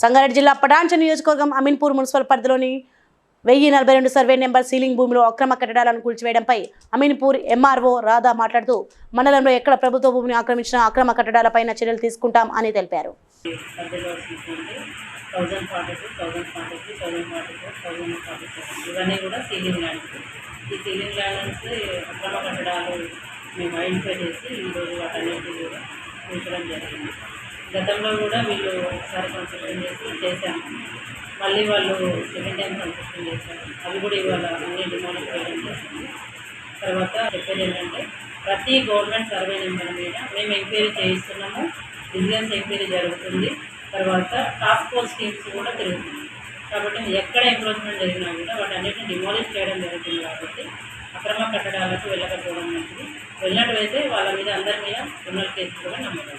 సంగారెడ్డి జిల్లా పటాంచ నియోజకవర్గం అమీన్పూర్ మున్సిపల్ పరిధిలోని వెయ్యి నలభై రెండు సర్వే నెంబర్ సీలింగ్ భూమిలో అక్రమ కట్టడాలను కూల్చివేయడంపై అమీన్పూర్ ఎంఆర్ఓ రాధా మాట్లాడుతూ మండలంలో ఎక్కడ ప్రభుత్వ భూమిని ఆక్రమించిన అక్రమ కట్టడాలపైన చర్యలు తీసుకుంటాం అని తెలిపారు జరిగింది గతంలో కూడా వీళ్ళు ఒకసారి కన్సల్టేషన్ చేసి చేశాము మళ్ళీ వాళ్ళు సెకండ్ టైం కన్సల్టేషన్ చేశారు అవి కూడా ఇవాళ అన్ని డిమాండ్ చేయడం తర్వాత చెప్పేది ఏంటంటే ప్రతి గవర్నమెంట్ సర్వే నెంబర్ మీద మేము ఎంక్వైరీ చేయిస్తున్నాము విజిలెన్స్ ఎంక్వైరీ జరుగుతుంది తర్వాత టాస్క్ ఫోర్స్ స్కీమ్స్ కూడా తిరుగుతుంది కాబట్టి ఎక్కడ ఎంక్రోచ్మెంట్ జరిగినా కూడా వాటి అన్నిటిని డిమాలిష్ చేయడం జరుగుతుంది కాబట్టి అక్రమ కట్టడాలకు వెళ్ళకపోవడం మంచిది వెళ్ళినట్టు అయితే వాళ్ళ మీద అందరి మీద క్రిమినల్ కేసులు కూడా నమ్మకం